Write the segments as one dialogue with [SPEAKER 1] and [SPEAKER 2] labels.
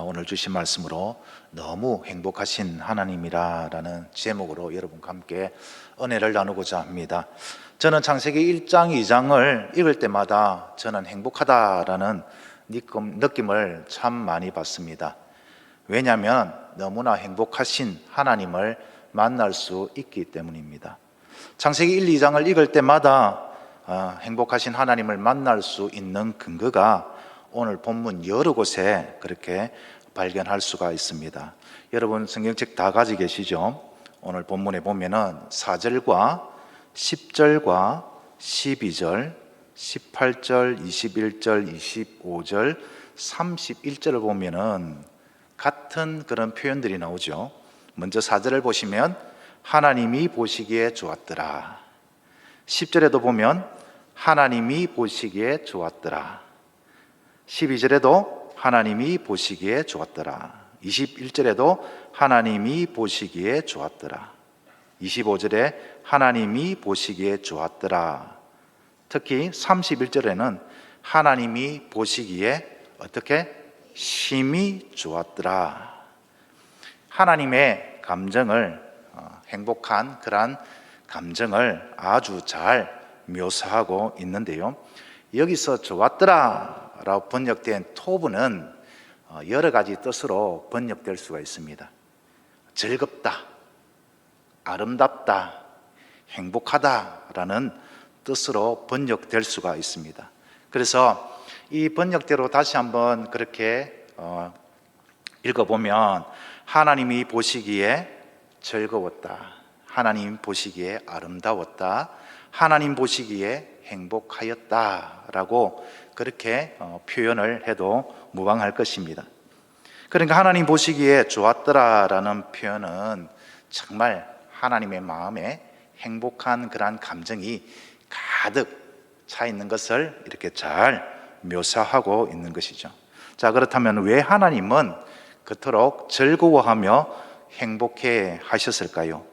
[SPEAKER 1] 어, 오늘 주신 말씀으로 너무 행복하신 하나님이라라는 제목으로 여러분과 함께 은혜를 나누고자 합니다. 저는 창세기 1장, 2장을 읽을 때마다 저는 행복하다라는 느낌, 느낌을 참 많이 받습니다. 왜냐하면 너무나 행복하신 하나님을 만날 수 있기 때문입니다. 창세기 1, 2장을 읽을 때마다 아, 행복하신 하나님을 만날 수 있는 근거가 오늘 본문 여러 곳에 그렇게 발견할 수가 있습니다. 여러분 성경책 다 가지고 계시죠? 오늘 본문에 보면은 4절과 10절과 12절, 18절, 21절, 25절, 31절을 보면은 같은 그런 표현들이 나오죠. 먼저 4절을 보시면 하나님이 보시기에 좋았더라. 10절에도 보면 하나님이 보시기에 좋았더라. 12절에도 하나님이 보시기에 좋았더라. 21절에도 하나님이 보시기에 좋았더라. 25절에 하나님이 보시기에 좋았더라. 특히 31절에는 하나님이 보시기에 어떻게 심히 좋았더라. 하나님의 감정을 어, 행복한 그러한 감정을 아주 잘 묘사하고 있는데요. 여기서 좋았더라 라고 번역된 토부는 어, 여러 가지 뜻으로 번역될 수가 있습니다. 즐겁다, 아름답다, 행복하다라는 뜻으로 번역될 수가 있습니다. 그래서 이 번역대로 다시 한번 그렇게 어, 읽어보면 하나님이 보시기에 즐거웠다. 하나님 보시기에 아름다웠다. 하나님 보시기에 행복하였다라고 그렇게 어, 표현을 해도 무방할 것입니다. 그러니까 하나님 보시기에 좋았더라라는 표현은 정말 하나님의 마음에 행복한 그러한 감정이 가득 차 있는 것을 이렇게 잘 묘사하고 있는 것이죠. 자, 그렇다면 왜 하나님은 그토록 즐거워하며 행복해 하셨을까요?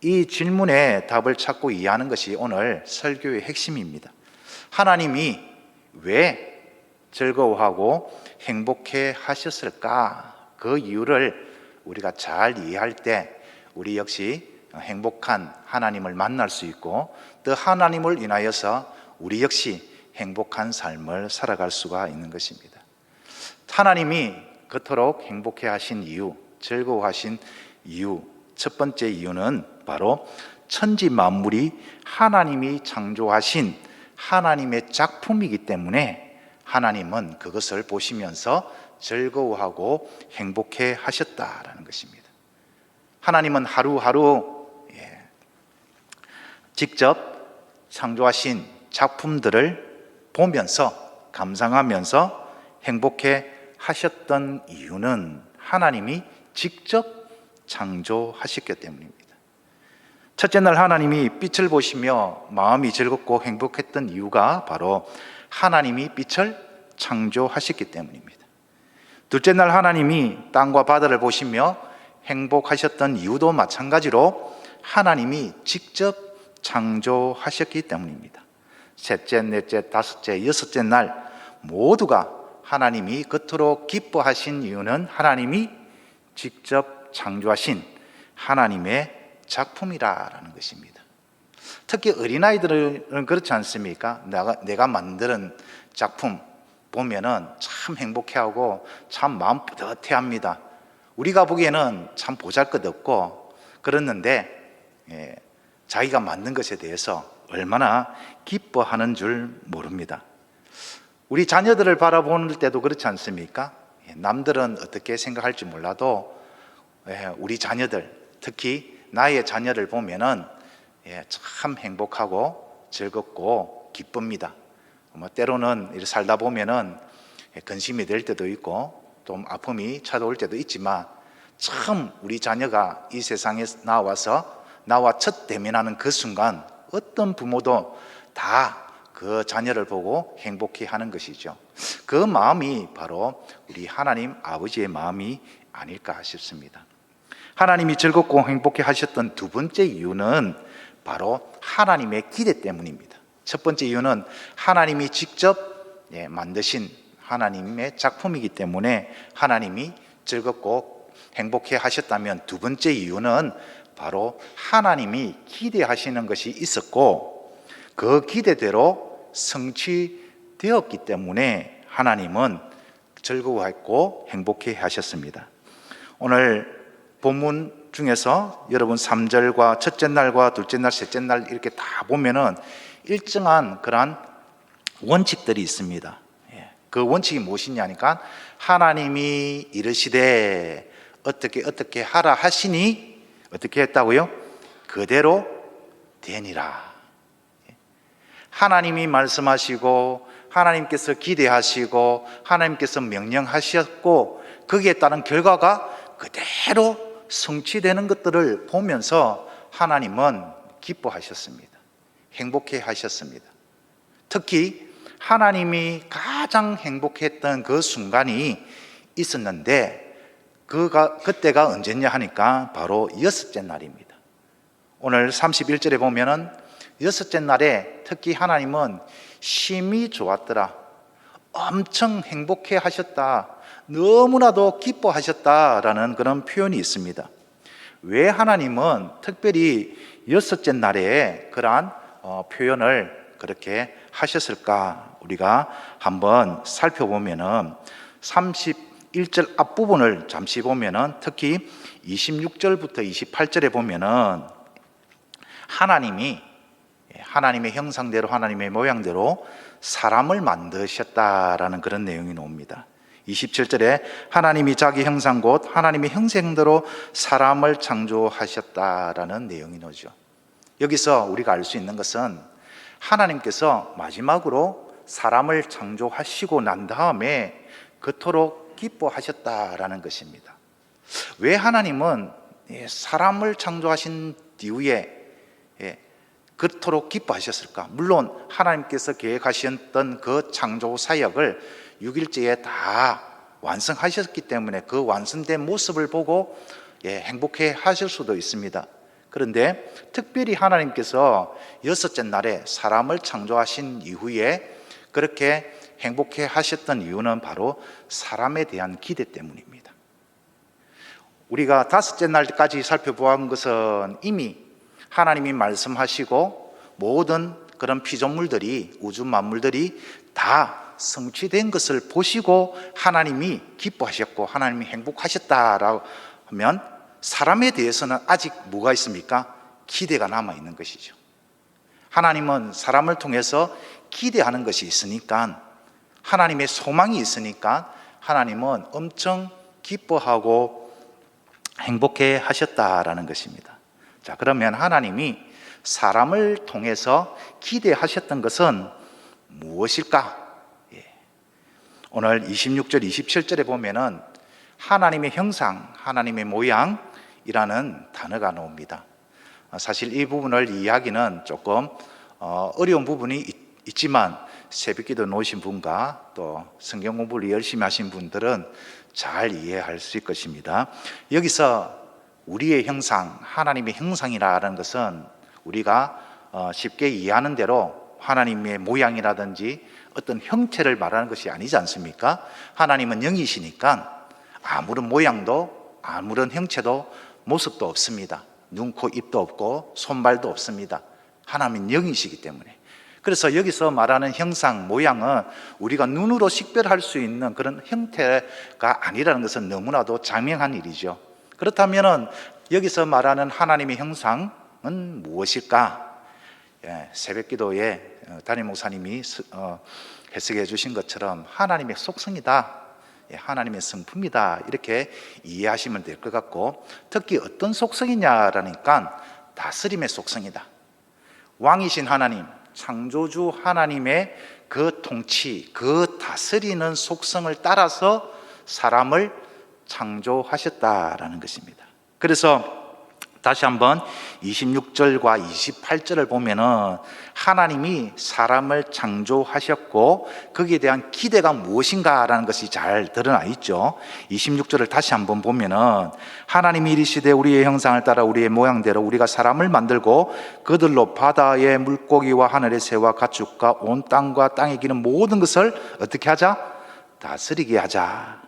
[SPEAKER 1] 이 질문에 답을 찾고 이해하는 것이 오늘 설교의 핵심입니다. 하나님이 왜 즐거워하고 행복해 하셨을까? 그 이유를 우리가 잘 이해할 때 우리 역시 행복한 하나님을 만날 수 있고 또 하나님을 인하여서 우리 역시 행복한 삶을 살아갈 수가 있는 것입니다. 하나님이 그토록 행복해 하신 이유, 즐거워하신 이유, 첫 번째 이유는 바로 천지 만물이 하나님이 창조하신 하나님의 작품이기 때문에 하나님은 그것을 보시면서 즐거워하고 행복해 하셨다라는 것입니다. 하나님은 하루하루 예, 직접 창조하신 작품들을 보면서 감상하면서 행복해 하셨던 이유는 하나님이 직접 창조하셨기 때문입니다. 첫째 날 하나님이 빛을 보시며 마음이 즐겁고 행복했던 이유가 바로 하나님이 빛을 창조하셨기 때문입니다. 둘째 날 하나님이 땅과 바다를 보시며 행복하셨던 이유도 마찬가지로 하나님이 직접 창조하셨기 때문입니다. 셋째, 넷째, 다섯째, 여섯째 날 모두가 하나님이 그토록 기뻐하신 이유는 하나님이 직접 창조하신 하나님의 작품이라는 것입니다. 특히 어린아이들은 그렇지 않습니까? 내가, 내가 만드는 작품 보면은 참 행복해하고 참 마음 뿌듯해 합니다. 우리가 보기에는 참 보잘 것 없고 그랬는데 예, 자기가 만든 것에 대해서 얼마나 기뻐하는 줄 모릅니다. 우리 자녀들을 바라보는 때도 그렇지 않습니까? 예, 남들은 어떻게 생각할지 몰라도 예, 우리 자녀들, 특히 나의 자녀를 보면은 예, 참 행복하고 즐겁고 기쁩니다. 뭐 때로는 살다 보면은 근심이 될 때도 있고 좀 아픔이 찾아올 때도 있지만 참 우리 자녀가 이 세상에 나와서 나와 첫 대면하는 그 순간 어떤 부모도 다 그 자녀를 보고 행복해 하는 것이죠. 그 마음이 바로 우리 하나님 아버지의 마음이 아닐까 싶습니다. 하나님이 즐겁고 행복해 하셨던 두 번째 이유는 바로 하나님의 기대 때문입니다. 첫 번째 이유는 하나님이 직접 예, 만드신 하나님의 작품이기 때문에 하나님이 즐겁고 행복해 하셨다면 두 번째 이유는 바로 하나님이 기대하시는 것이 있었고 그 기대대로 성취되었기 때문에 하나님은 즐거워했고 행복해 하셨습니다. 오늘 본문 중에서 여러분 3절과 첫째 날과 둘째 날, 셋째 날 이렇게 다 보면은 일정한 그러한 원칙들이 있습니다. 예. 그 원칙이 무엇이냐니까 하나님이 이르시되 어떻게 어떻게 하라 하시니 어떻게 했다고요? 그대로 되니라. 예. 하나님이 말씀하시고 하나님께서 기대하시고 하나님께서 명령하셨고 거기에 따른 결과가 그대로 성취되는 것들을 보면서 하나님은 기뻐하셨습니다. 행복해 하셨습니다. 특히 하나님이 가장 행복했던 그 순간이 있었는데 그가 그때가 언제냐 하니까 바로 여섯째 날입니다. 오늘 31절에 보면은 여섯째 날에 특히 하나님은 심히 좋았더라. 엄청 행복해 하셨다. 너무나도 기뻐하셨다라는 그런 표현이 있습니다. 왜 하나님은 특별히 여섯째 날에 그러한 어, 표현을 그렇게 하셨을까? 우리가 한번 살펴보면은 31절 앞부분을 잠시 보면은 특히 26절부터 28절에 보면은 하나님이 하나님의 형상대로 하나님의 모양대로 사람을 만드셨다라는 그런 내용이 나옵니다. 27절에 하나님이 자기 형상 곧 하나님의 형상대로 사람을 창조하셨다라는 내용이 나오죠. 여기서 우리가 알 수 있는 것은 하나님께서 마지막으로 사람을 창조하시고 난 다음에 그토록 기뻐하셨다라는 것입니다. 왜 하나님은 사람을 창조하신 이후에 예, 그토록 기뻐하셨을까? 물론 하나님께서 계획하셨던 그 창조 사역을 6일째에 다 완성하셨기 때문에 그 완성된 모습을 보고 예, 행복해 하실 수도 있습니다. 그런데 특별히 하나님께서 여섯째 날에 사람을 창조하신 이후에 그렇게 행복해 하셨던 이유는 바로 사람에 대한 기대 때문입니다. 우리가 다섯째 날까지 살펴보한 것은 이미 하나님이 말씀하시고 모든 그런 피조물들이 우주 만물들이 다 성취된 것을 보시고 하나님이 기뻐하셨고 하나님이 행복하셨다라고 하면 사람에 대해서는 아직 뭐가 있습니까? 기대가 남아 있는 것이죠. 하나님은 사람을 통해서 기대하는 것이 있으니까 하나님의 소망이 있으니까 하나님은 엄청 기뻐하고 행복해 하셨다라는 것입니다. 자, 그러면 하나님이 사람을 통해서 기대하셨던 것은 무엇일까? 예. 오늘 26절, 27절에 보면은 하나님의 형상, 하나님의 모양이라는 단어가 나옵니다. 사실 이 부분을 이해하기는 조금 어, 어려운 부분이 있, 지만 새벽 기도 놓으신 분과 또 성경 공부를 열심히 하신 분들은 잘 이해할 수 있을 것입니다. 여기서 우리의 형상, 하나님의 형상이라는 것은 우리가 어, 쉽게 이해하는 대로 하나님의 모양이라든지 어떤 형체를 말하는 것이 아니지 않습니까? 하나님은 영이시니까 아무런 모양도 아무런 형체도 모습도 없습니다. 눈, 코, 입도 없고 손발도 없습니다. 하나님은 영이시기 때문에. 그래서 여기서 말하는 형상, 모양은 우리가 눈으로 식별할 수 있는 그런 형태가 아니라는 것은 너무나도 장명한 일이죠. 그렇다면 여기서 말하는 하나님의 형상은 무엇일까? 예, 새벽 기도에 어, 담임 목사님이 어, 해석해 주신 것처럼 하나님의 속성이다. 예, 하나님의 성품이다. 이렇게 이해하시면 될 것 같고 특히 어떤 속성이냐라니까 다스림의 속성이다. 왕이신 하나님, 창조주 하나님의 그 통치, 그 다스리는 속성을 따라서 사람을 창조하셨다라는 것입니다. 그래서 다시 한번 26절과 28절을 보면은 하나님이 사람을 창조하셨고 거기에 대한 기대가 무엇인가라는 것이 잘 드러나 있죠. 26절을 다시 한번 보면은 하나님이 이르시되 우리의 형상을 따라 우리의 모양대로 우리가 사람을 만들고 그들로 바다의 물고기와 하늘의 새와 가축과 온 땅과 땅에 기는 모든 것을 어떻게 하자? 다스리게 하자.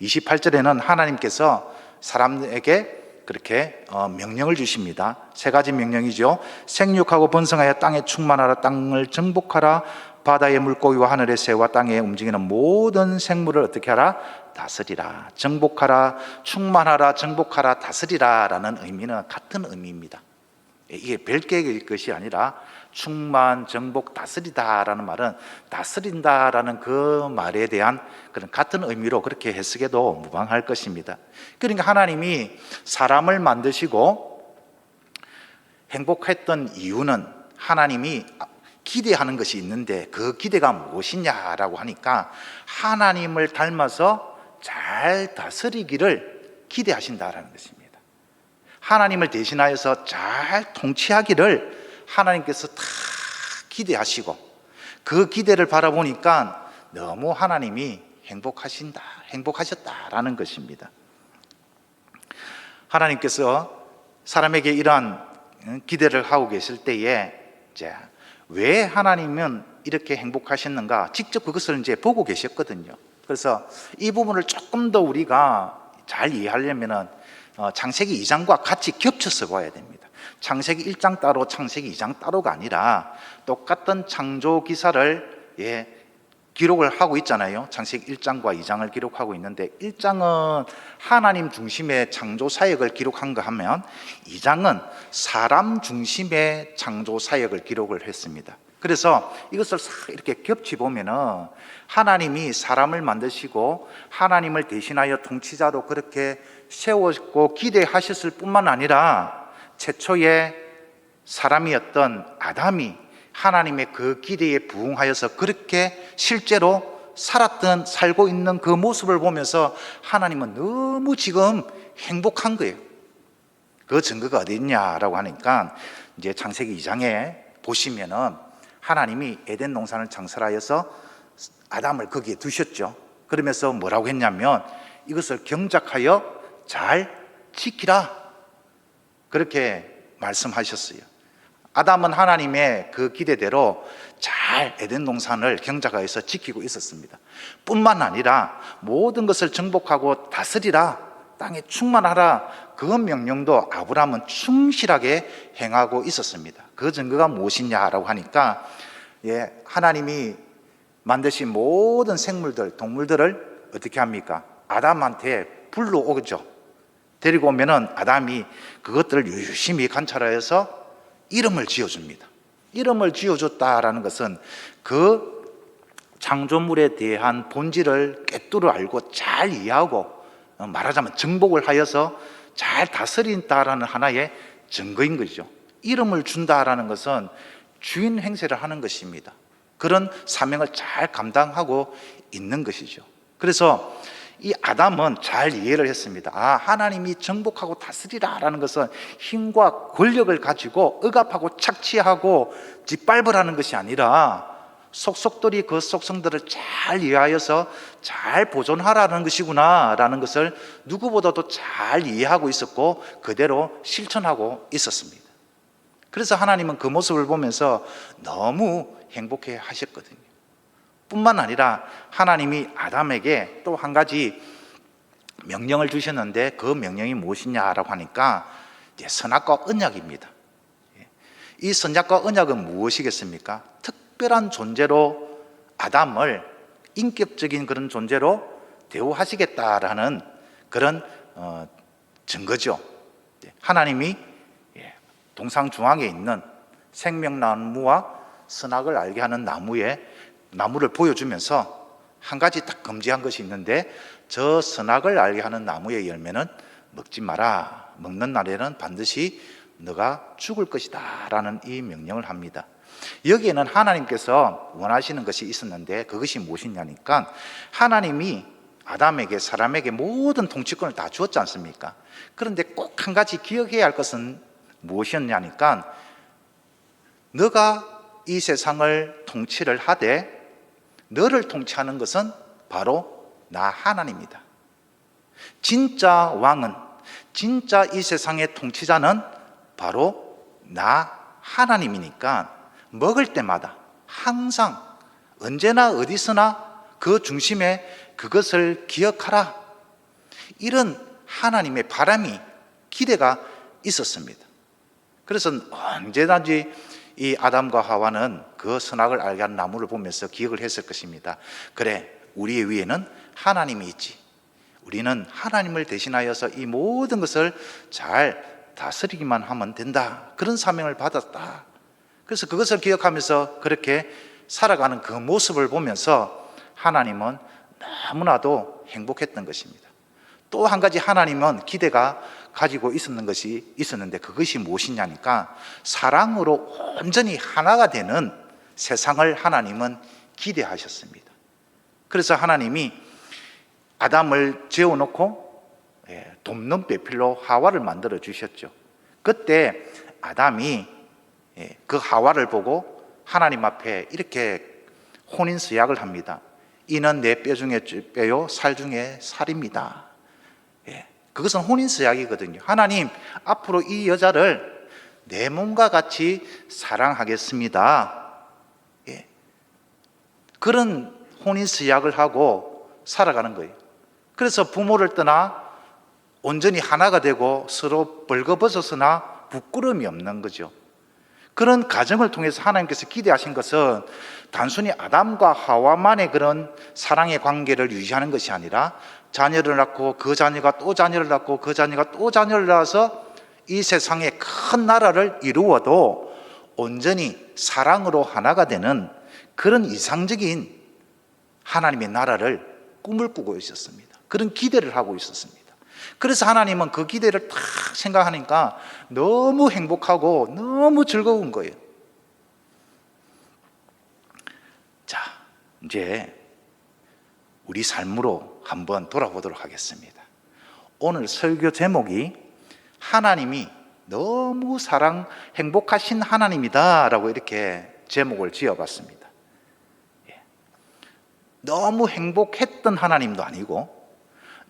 [SPEAKER 1] 28절에는 하나님께서 사람에게 그렇게 어, 명령을 주십니다. 세 가지 명령이죠. 생육하고 번성하여 땅에 충만하라, 땅을 정복하라, 바다의 물고기와 하늘의 새와 땅에 움직이는 모든 생물을 어떻게 하라? 다스리라. 정복하라, 충만하라, 정복하라, 다스리라라는 의미는 같은 의미입니다. 이게 별개의 것이 아니라 충만, 정복, 다스리다라는 말은 다스린다라는 그 말에 대한 그런 같은 의미로 그렇게 해석해도 무방할 것입니다. 그러니까 하나님이 사람을 만드시고 행복했던 이유는 하나님이 기대하는 것이 있는데 그 기대가 무엇이냐라고 하니까 하나님을 닮아서 잘 다스리기를 기대하신다라는 것입니다. 하나님을 대신하여서 잘 통치하기를 하나님께서 다 기대하시고 그 기대를 바라보니까 너무 하나님이 행복하신다, 행복하셨다라는 것입니다. 하나님께서 사람에게 이러한 기대를 하고 계실 때에 이제 왜 하나님은 이렇게 행복하셨는가 직접 그것을 이제 보고 계셨거든요. 그래서 이 부분을 조금 더 우리가 잘 이해하려면은 어, 창세기 2장과 같이 겹쳐서 봐야 됩니다. 창세기 1장 따로, 창세기 2장 따로가 아니라 똑같은 창조 기사를 예, 기록을 하고 있잖아요. 창세기 1장과 2장을 기록하고 있는데 1장은 하나님 중심의 창조 사역을 기록한 거 하면 2장은 사람 중심의 창조 사역을 기록을 했습니다. 그래서 이것을 싹 이렇게 겹치 보면은 하나님이 사람을 만드시고 하나님을 대신하여 통치자로 그렇게 세웠고 기대하셨을 뿐만 아니라 최초의 사람이었던 아담이 하나님의 그 기대에 부응하여서 그렇게 실제로 살았던 살고 있는 그 모습을 보면서 하나님은 너무 지금 행복한 거예요. 그 증거가 어디 있냐라고 하니까 이제 창세기 2장에 보시면은 하나님이 에덴 농산을 창설하여서 아담을 거기에 두셨죠. 그러면서 뭐라고 했냐면 이것을 경작하여 잘 지키라. 그렇게 말씀하셨어요. 아담은 하나님의 그 기대대로 잘 에덴 동산을 경작하여서 지키고 있었습니다. 뿐만 아니라 모든 것을 정복하고 다스리라, 땅에 충만하라, 그 명령도 아브라함은 충실하게 행하고 있었습니다. 그 증거가 무엇이냐라고 하니까, 예, 하나님이 만드신 모든 생물들, 동물들을 어떻게 합니까? 아담한테 불러 오죠. 데리고 오면은 아담이 그것들을 유심히 관찰하여서 이름을 지어줍니다. 이름을 지어줬다라는 것은 그 창조물에 대한 본질을 꿰뚫어 알고 잘 이해하고 어, 말하자면 정복을 하여서 잘 다스린다라는 하나의 증거인 거죠. 이름을 준다라는 것은 주인 행세를 하는 것입니다. 그런 사명을 잘 감당하고 있는 것이죠. 그래서 이 아담은 잘 이해를 했습니다. 아, 하나님이 정복하고 다스리라라는 것은 힘과 권력을 가지고 억압하고 착취하고 짓밟으라는 것이 아니라 속속들이 그 속성들을 잘 이해하여서 잘 보존하라는 것이구나라는 것을 누구보다도 잘 이해하고 있었고 그대로 실천하고 있었습니다. 그래서 하나님은 그 모습을 보면서 너무 행복해 하셨거든요. 뿐만 아니라 하나님이 아담에게 또 한 가지 명령을 주셨는데 그 명령이 무엇이냐라고 하니까 선악과 언약입니다. 이 선악과 언약은 무엇이겠습니까? 특별한 존재로 아담을 인격적인 그런 존재로 대우하시겠다라는 그런 어, 증거죠. 하나님이 예, 동상 중앙에 있는 생명나무와 선악을 알게 하는 나무에 나무를 보여주면서 한 가지 딱 금지한 것이 있는데 저 선악을 알게 하는 나무의 열매는 먹지 마라. 먹는 날에는 반드시 너가 죽을 것이다. 라는 이 명령을 합니다. 여기에는 하나님께서 원하시는 것이 있었는데 그것이 무엇이냐니까 하나님이 아담에게 사람에게 모든 통치권을 다 주었지 않습니까? 그런데 꼭 한 가지 기억해야 할 것은 무엇이었냐니까 너가 이 세상을 통치를 하되 너를 통치하는 것은 바로 나 하나님이다. 진짜 왕은 진짜 이 세상의 통치자는 바로 나 하나님이니까 먹을 때마다 항상 언제나 어디서나 그 중심에 그것을 기억하라. 이런 하나님의 바람이 기대가 있었습니다. 그래서 언제든지 이 아담과 하와는 그 선악을 알게 한 나무를 보면서 기억을 했을 것입니다. 그래, 우리의 위에는 하나님이 있지. 우리는 하나님을 대신하여서 이 모든 것을 잘 다스리기만 하면 된다. 그런 사명을 받았다. 그래서 그것을 기억하면서 그렇게 살아가는 그 모습을 보면서 하나님은 너무나도 행복했던 것입니다. 또 한 가지 하나님은 기대가 가지고 있었는 것이 있었는데 그것이 무엇이냐니까 사랑으로 온전히 하나가 되는 세상을 하나님은 기대하셨습니다. 그래서 하나님이 아담을 재워놓고 예, 돕는 배필로 하와를 만들어 주셨죠. 그때 아담이 예, 그 하와를 보고 하나님 앞에 이렇게 혼인 서약을 합니다. 이는 내 뼈 중에 뼈요, 살 중에 살입니다. 예, 그것은 혼인 서약이거든요. 하나님 앞으로 이 여자를 내 몸과 같이 사랑하겠습니다. 예, 그런 혼인 서약을 하고 살아가는 거예요. 그래서 부모를 떠나 온전히 하나가 되고 서로 벌거벗어서나 부끄러움이 없는 거죠. 그런 가정을 통해서 하나님께서 기대하신 것은 단순히 아담과 하와만의 그런 사랑의 관계를 유지하는 것이 아니라 자녀를 낳고 그 자녀가 또 자녀를 낳고 그 자녀가 또 자녀를 낳아서 이 세상의 큰 나라를 이루어도 온전히 사랑으로 하나가 되는 그런 이상적인 하나님의 나라를 꿈을 꾸고 있었습니다. 그런 기대를 하고 있었습니다. 그래서 하나님은 그 기대를 딱 생각하니까 너무 행복하고 너무 즐거운 거예요. 자, 이제 우리 삶으로 한번 돌아보도록 하겠습니다. 오늘 설교 제목이 하나님이 너무 사랑, 행복하신 하나님이다 라고 이렇게 제목을 지어봤습니다. 예. 너무 행복했던 하나님도 아니고,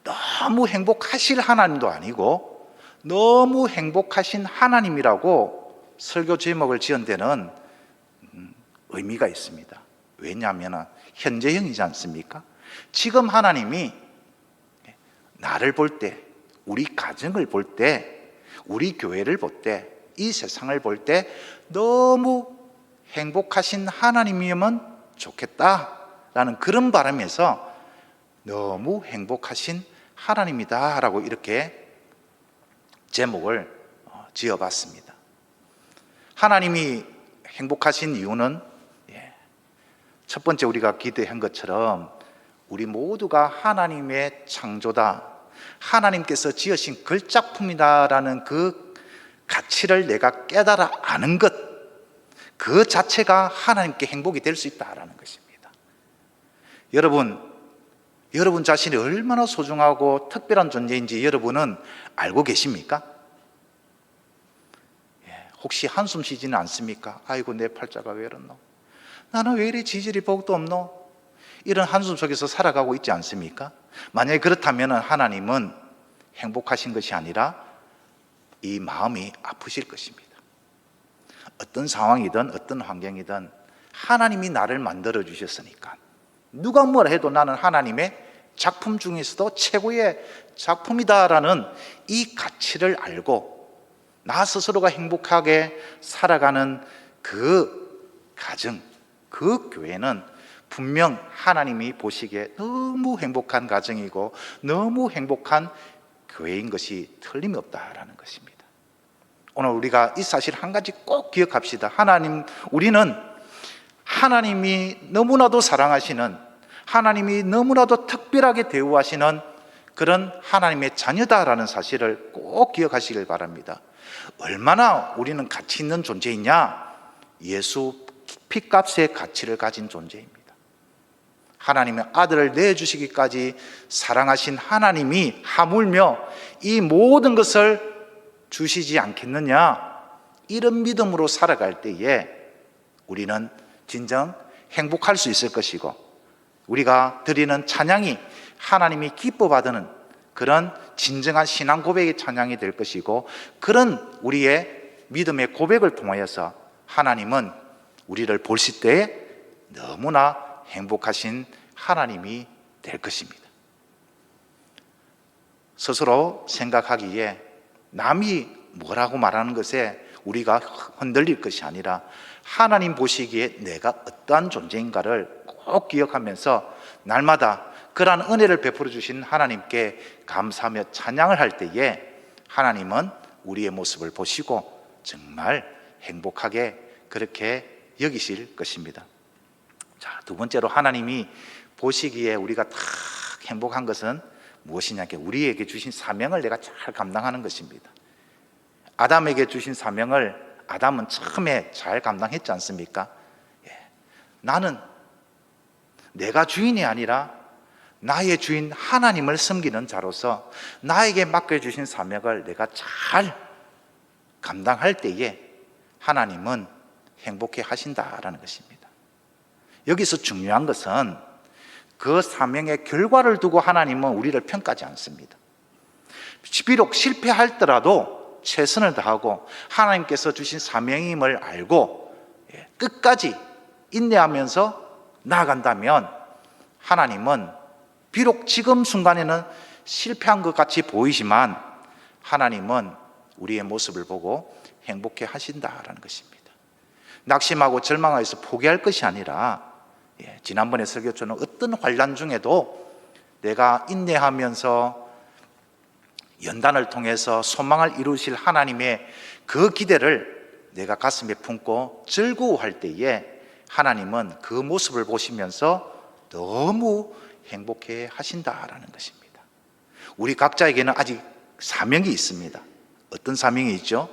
[SPEAKER 1] 너무 행복하실 하나님도 아니고 너무 행복하신 하나님이라고 설교 제목을 지은 데는 음, 의미가 있습니다. 왜냐하면 현재형이지 않습니까? 지금 하나님이 나를 볼 때, 우리 가정을 볼 때, 우리 교회를 볼 때, 이 세상을 볼 때 너무 행복하신 하나님이면 좋겠다라는 그런 바람에서 너무 행복하신 하나님이다라고 이렇게 제목을 어, 지어봤습니다. 하나님이 행복하신 이유는 예, 첫 번째 우리가 기대한 것처럼 우리 모두가 하나님의 창조다, 하나님께서 지으신 글작품이다라는 그 가치를 내가 깨달아 아는 것, 그 자체가 하나님께 행복이 될 수 있다라는 것입니다. 여러분, 여러분 자신이 얼마나 소중하고 특별한 존재인지 여러분은 알고 계십니까? 예, 혹시 한숨 쉬지는 않습니까? 아이고 내 팔자가 왜 이렇노? 나는 왜 이리 지질이 복도 없노? 이런 한숨 속에서 살아가고 있지 않습니까? 만약에 그렇다면 하나님은 행복하신 것이 아니라 이 마음이 아프실 것입니다. 어떤 상황이든 어떤 환경이든 하나님이 나를 만들어 주셨으니까 누가 뭐라 해도 나는 하나님의 작품 중에서도 최고의 작품이다라는 이 가치를 알고 나 스스로가 행복하게 살아가는 그 가정, 그 교회는 분명 하나님이 보시기에 너무 행복한 가정이고 너무 행복한 교회인 것이 틀림이 없다라는 것입니다. 오늘 우리가 이 사실 한 가지 꼭 기억합시다. 하나님, 우리는 하나님이 너무나도 사랑하시는 하나님이 너무나도 특별하게 대우하시는 그런 하나님의 자녀다라는 사실을 꼭 기억하시길 바랍니다. 얼마나 우리는 가치 있는 존재이냐? 예수 피값의 가치를 가진 존재입니다. 하나님의 아들을 내주시기까지 사랑하신 하나님이 하물며 이 모든 것을 주시지 않겠느냐? 이런 믿음으로 살아갈 때에 우리는 진정 행복할 수 있을 것이고 우리가 드리는 찬양이 하나님이 기뻐 받는 그런 진정한 신앙 고백의 찬양이 될 것이고 그런 우리의 믿음의 고백을 통하여서 하나님은 우리를 보실 때에 너무나 행복하신 하나님이 될 것입니다. 스스로 생각하기에 남이 뭐라고 말하는 것에 우리가 흔들릴 것이 아니라 하나님 보시기에 내가 어떠한 존재인가를 꼭 기억하면서 날마다 그러한 은혜를 베풀어 주신 하나님께 감사하며 찬양을 할 때에 하나님은 우리의 모습을 보시고 정말 행복하게 그렇게 여기실 것입니다. 자, 두 번째로 하나님이 보시기에 우리가 다 행복한 것은 무엇이냐? 우리에게 주신 사명을 내가 잘 감당하는 것입니다. 아담에게 주신 사명을 아담은 처음에 잘 감당했지 않습니까? 예. 나는 내가 주인이 아니라 나의 주인 하나님을 섬기는 자로서 나에게 맡겨주신 사명을 내가 잘 감당할 때에 하나님은 행복해 하신다라는 것입니다. 여기서 중요한 것은 그 사명의 결과를 두고 하나님은 우리를 평가하지 않습니다. 비록 실패할더라도 최선을 다하고 하나님께서 주신 사명임을 알고 예, 끝까지 인내하면서 나아간다면 하나님은 비록 지금 순간에는 실패한 것 같이 보이지만 하나님은 우리의 모습을 보고 행복해 하신다라는 것입니다. 낙심하고 절망하여서 포기할 것이 아니라 예, 지난번에 설교처럼 어떤 환란 중에도 내가 인내하면서 연단을 통해서 소망을 이루실 하나님의 그 기대를 내가 가슴에 품고 즐거워할 때에 하나님은 그 모습을 보시면서 너무 행복해 하신다라는 것입니다. 우리 각자에게는 아직 사명이 있습니다. 어떤 사명이 있죠?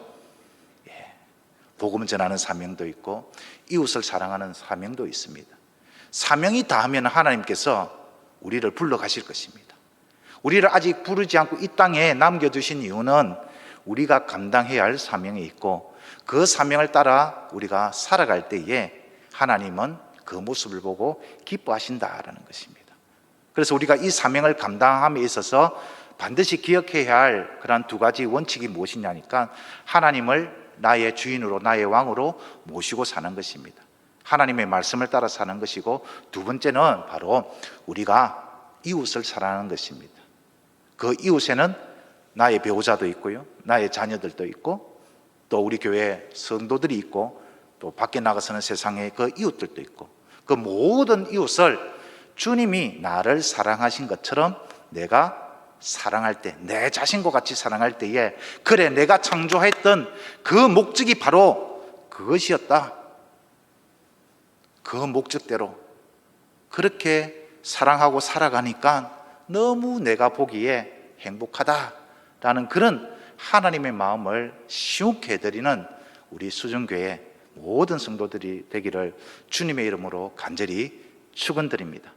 [SPEAKER 1] 예, 복음 전하는 사명도 있고 이웃을 사랑하는 사명도 있습니다. 사명이 다하면 하나님께서 우리를 불러 가실 것입니다. 우리를 아직 부르지 않고 이 땅에 남겨두신 이유는 우리가 감당해야 할 사명이 있고 그 사명을 따라 우리가 살아갈 때에 하나님은 그 모습을 보고 기뻐하신다라는 것입니다. 그래서 우리가 이 사명을 감당함에 있어서 반드시 기억해야 할 그런 두 가지 원칙이 무엇이냐니까 하나님을 나의 주인으로 나의 왕으로 모시고 사는 것입니다. 하나님의 말씀을 따라 사는 것이고 두 번째는 바로 우리가 이웃을 사랑하는 것입니다. 그 이웃에는 나의 배우자도 있고요. 나의 자녀들도 있고 또 우리 교회 성도들이 있고 또 밖에 나가서는 세상에 그 이웃들도 있고 그 모든 이웃을 주님이 나를 사랑하신 것처럼 내가 사랑할 때, 내 자신과 같이 사랑할 때에, 그래, 내가 창조했던 그 목적이 바로 그것이었다. 그 목적대로 그렇게 사랑하고 살아가니까 너무 내가 보기에 행복하다라는 그런 하나님의 마음을 시우게 해드리는 우리 수준교회 모든 성도들이 되기를 주님의 이름으로 간절히 축원드립니다.